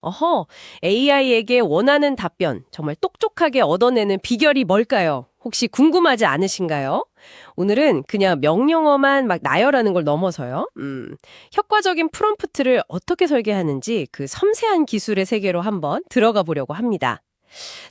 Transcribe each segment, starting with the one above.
어허, AI에게 원하는 답변 정말 똑똑하게 얻어내는 비결이 뭘까요? 혹시 궁금하지 않으신가요? 오늘은 그냥 명령어만 막 나열하는 걸 넘어서요. 음, 효과적인 프롬프트를 어떻게 설계하는지 그 섬세한 기술의 세계로 한번 들어가 보려고 합니다.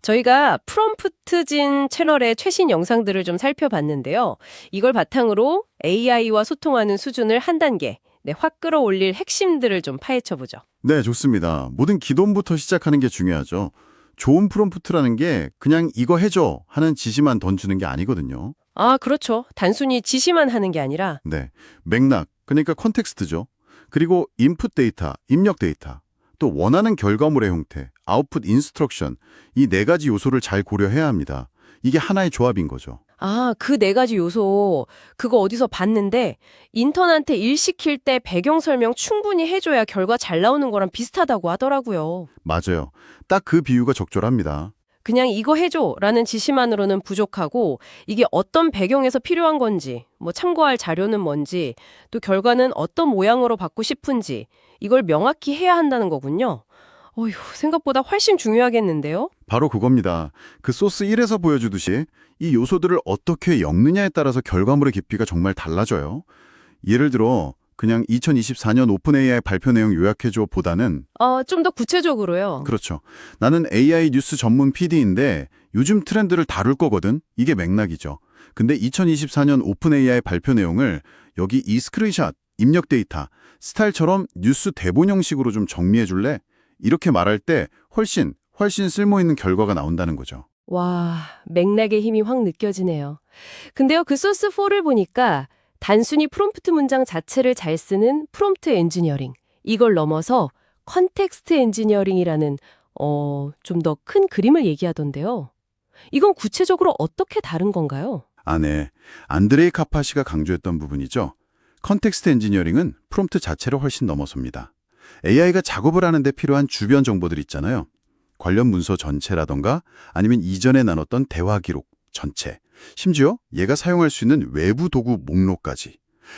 저희가 프롬프트진 채널의 최신 영상들을 좀 살펴봤는데요. 이걸 바탕으로 AI와 소통하는 수준을 한 단계, 네, 확 끌어올릴 핵심들을 좀 파헤쳐 보죠. 네, 좋습니다. 모든 기본부터 시작하는 게 중요하죠. 좋은 프롬프트라는 게 그냥 이거 해줘 하는 지시만 던지는 게 아니거든요. 아, 그렇죠. 단순히 지시만 하는 게 아니라 네, 맥락, 그러니까 컨텍스트죠. 그리고 인풋 데이터, 입력 데이터, 또 원하는 결과물의 형태, 아웃풋 인스트럭션, 이 네 가지 요소를 잘 고려해야 합니다. 이게 하나의 조합인 거죠. 아, 그 네 가지 요소 그거 어디서 봤는데 인턴한테 일 시킬 때 배경 설명 충분히 해줘야 결과 잘 나오는 거랑 비슷하다고 하더라고요. 맞아요. 딱 그 비유가 적절합니다. 그냥 이거 해줘라는 지시만으로는 부족하고 이게 어떤 배경에서 필요한 건지, 뭐 참고할 자료는 뭔지, 또 결과는 어떤 모양으로 받고 싶은지 이걸 명확히 해야 한다는 거군요. 어휴, 생각보다 훨씬 중요하겠는데요? 바로 그겁니다. 그 소스 1에서 보여주듯이 이 요소들을 어떻게 엮느냐에 따라서 결과물의 깊이가 정말 달라져요. 예를 들어 그냥 2024년 오픈 AI 발표 내용 요약해줘 보다는 어, 좀 더 구체적으로요. 그렇죠. 나는 AI 뉴스 전문 PD인데 요즘 트렌드를 다룰 거거든. 이게 맥락이죠. 근데 2024년 오픈 AI 발표 내용을 여기 이 스크린샷, 입력 데이터, 스타일처럼 뉴스 대본 형식으로 좀 정리해 줄래? 이렇게 말할 때 훨씬 훨씬 쓸모있는 결과가 나온다는 거죠. 와, 맥락의 힘이 확 느껴지네요. 근데요, 그 소스 4를 보니까 단순히 프롬프트 문장 자체를 잘 쓰는 프롬프트 엔지니어링, 이걸 넘어서 컨텍스트 엔지니어링이라는 어, 좀 더 큰 그림을 얘기하던데요. 이건 구체적으로 어떻게 다른 건가요? 안에 안드레이 카파시가 강조했던 부분이죠. 컨텍스트 엔지니어링은 프롬프트 자체를 훨씬 넘어섭니다. AI가 작업을 하는데 필요한 주변 정보들 있잖아요. 관련 문서 전체라던가 아니면 이전에 나눴던 대화 기록 전체, 심지어 얘가 사용할 수 있는 외부 도구 목록까지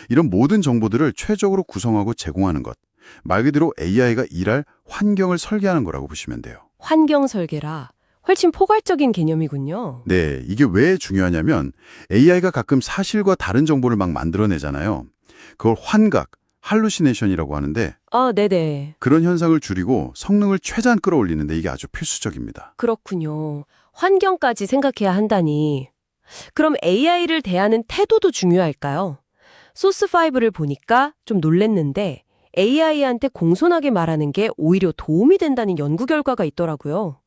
이런 모든 정보들을 최적으로 구성하고 제공하는 것. 말 그대로 AI가 일할 환경을 설계하는 거라고 보시면 돼요. 환경 설계라 훨씬 포괄적인 개념이군요. 네, 이게 왜 중요하냐면 AI가 가끔 사실과 다른 정보를 막 만들어내잖아요. 그걸 환각, 할루시네이션이라고 하는데 아, 네네. 그런 현상을 줄이고 성능을 최대한 끌어올리는데 이게 아주 필수적입니다. 그렇군요. 환경까지 생각해야 한다니. 그럼 AI를 대하는 태도도 중요할까요? 소스5를 보니까 좀 놀랬는데 AI한테 공손하게 말하는 게 오히려 도움이 된다는 연구 결과가 있더라고요.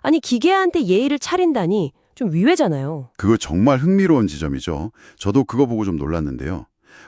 아니, 기계한테 예의를 차린다니 좀 위외잖아요. 그거 정말 흥미로운 지점이죠. 저도 그거 보고 좀 놀랐는데요.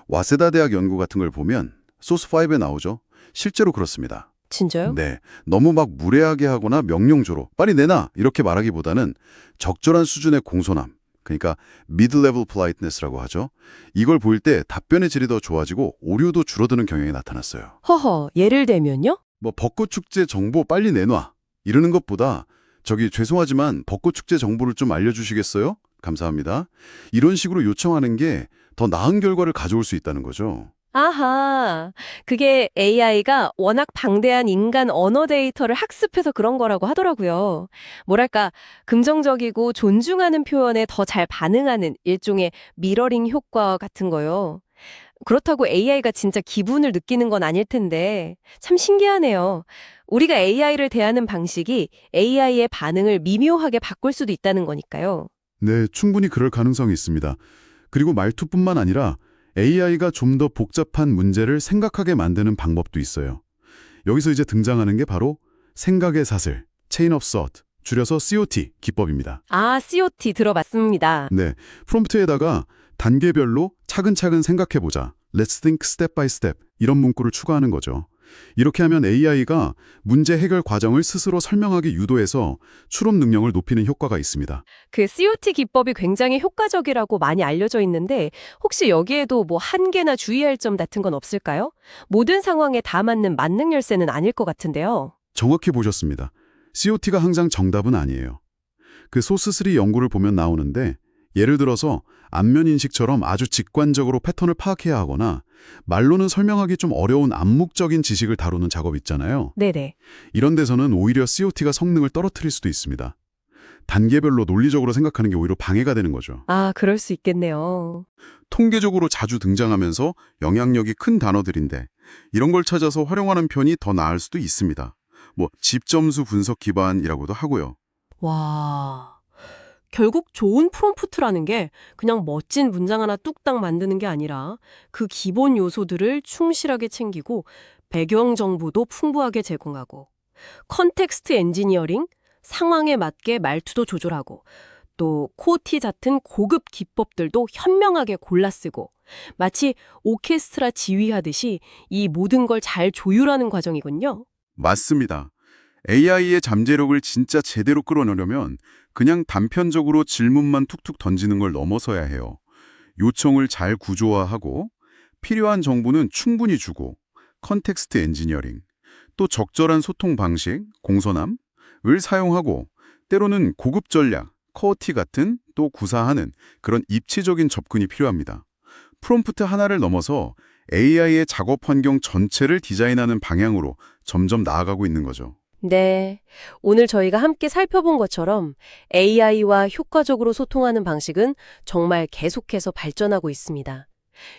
와세다 대학 연구 같은 걸 보면 소스5에 나오죠. 실제로 그렇습니다. 진짜요? 네, 너무 막 무례하게 하거나 명령조로 빨리 내놔 이렇게 말하기보다는 적절한 수준의 공손함, 그러니까 mid-level politeness라고 하죠. 이걸 보일 때 답변의 질이 더 좋아지고 오류도 줄어드는 경향이 나타났어요. 허허, 예를 들면요? 뭐 벚꽃 축제 정보 빨리 내놔 이러는 것보다 저기 죄송하지만 벚꽃 축제 정보를 좀 알려주시겠어요? 감사합니다. 이런 식으로 요청하는 게 더 나은 결과를 가져올 수 있다는 거죠. 아하, 그게 AI가 워낙 방대한 인간 언어 데이터를 학습해서 그런 거라고 하더라고요. 뭐랄까, 긍정적이고 존중하는 표현에 더 잘 반응하는 일종의 미러링 효과 같은 거요. 그렇다고 AI가 진짜 기분을 느끼는 건 아닐 텐데, 참 신기하네요. 우리가 AI를 대하는 방식이 AI의 반응을 미묘하게 바꿀 수도 있다는 거니까요. 네, 충분히 그럴 가능성이 있습니다. 그리고 말투뿐만 아니라 AI가 좀 더 복잡한 문제를 생각하게 만드는 방법도 있어요. 여기서 이제 등장하는 게 바로 생각의 사슬, Chain of Thought, 줄여서 COT 기법입니다. 아, COT 들어봤습니다. 네, 프롬프트에다가 단계별로 차근차근 생각해보자. Let's think step by step. 이런 문구를 추가하는 거죠. 이렇게 하면 AI가 문제 해결 과정을 스스로 설명하게 유도해서 추론 능력을 높이는 효과가 있습니다. 그 COT 기법이 굉장히 효과적이라고 많이 알려져 있는데 혹시 여기에도 뭐 한계나 주의할 점 같은 건 없을까요? 모든 상황에 다 맞는 만능 열쇠는 아닐 것 같은데요. 정확히 보셨습니다. COT가 항상 정답은 아니에요. 그 소스3 연구를 보면 나오는데 예를 들어서 안면 인식처럼 아주 직관적으로 패턴을 파악해야 하거나 말로는 설명하기 좀 어려운 암묵적인 지식을 다루는 작업 있잖아요. 네네. 이런 데서는 오히려 COT가 성능을 떨어뜨릴 수도 있습니다. 단계별로 논리적으로 생각하는 게 오히려 방해가 되는 거죠. 아, 그럴 수 있겠네요. 통계적으로 자주 등장하면서 영향력이 큰 단어들인데 이런 걸 찾아서 활용하는 편이 더 나을 수도 있습니다. 뭐 집점수 분석 기반이라고도 하고요. 와. 결국 좋은 프롬프트라는 게 그냥 멋진 문장 하나 뚝딱 만드는 게 아니라 그 기본 요소들을 충실하게 챙기고 배경 정보도 풍부하게 제공하고 컨텍스트 엔지니어링, 상황에 맞게 말투도 조절하고 또 코티 같은 고급 기법들도 현명하게 골라 쓰고 마치 오케스트라 지휘하듯이 이 모든 걸 잘 조율하는 과정이군요. 맞습니다. AI의 잠재력을 진짜 제대로 끌어내려면 그냥 단편적으로 질문만 툭툭 던지는 걸 넘어서야 해요. 요청을 잘 구조화하고 필요한 정보는 충분히 주고 컨텍스트 엔지니어링, 또 적절한 소통 방식, 공선함을 사용하고 때로는 고급 전략, 커티 같은 또 구사하는 그런 입체적인 접근이 필요합니다. 프롬프트 하나를 넘어서 AI의 작업 환경 전체를 디자인하는 방향으로 점점 나아가고 있는 거죠. 네. 오늘 저희가 함께 살펴본 것처럼 AI와 효과적으로 소통하는 방식은 정말 계속해서 발전하고 있습니다.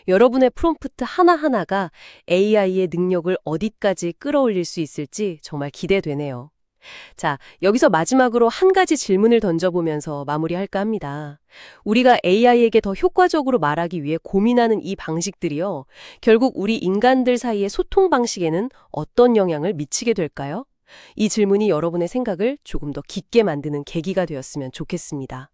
여러분의 프롬프트 하나하나가 AI의 능력을 어디까지 끌어올릴 수 있을지 정말 기대되네요. 자, 여기서 마지막으로 한 가지 질문을 던져보면서 마무리할까 합니다. 우리가 AI에게 더 효과적으로 말하기 위해 고민하는 이 방식들이요. 결국 우리 인간들 사이의 소통 방식에는 어떤 영향을 미치게 될까요? 이 질문이 여러분의 생각을 조금 더 깊게 만드는 계기가 되었으면 좋겠습니다.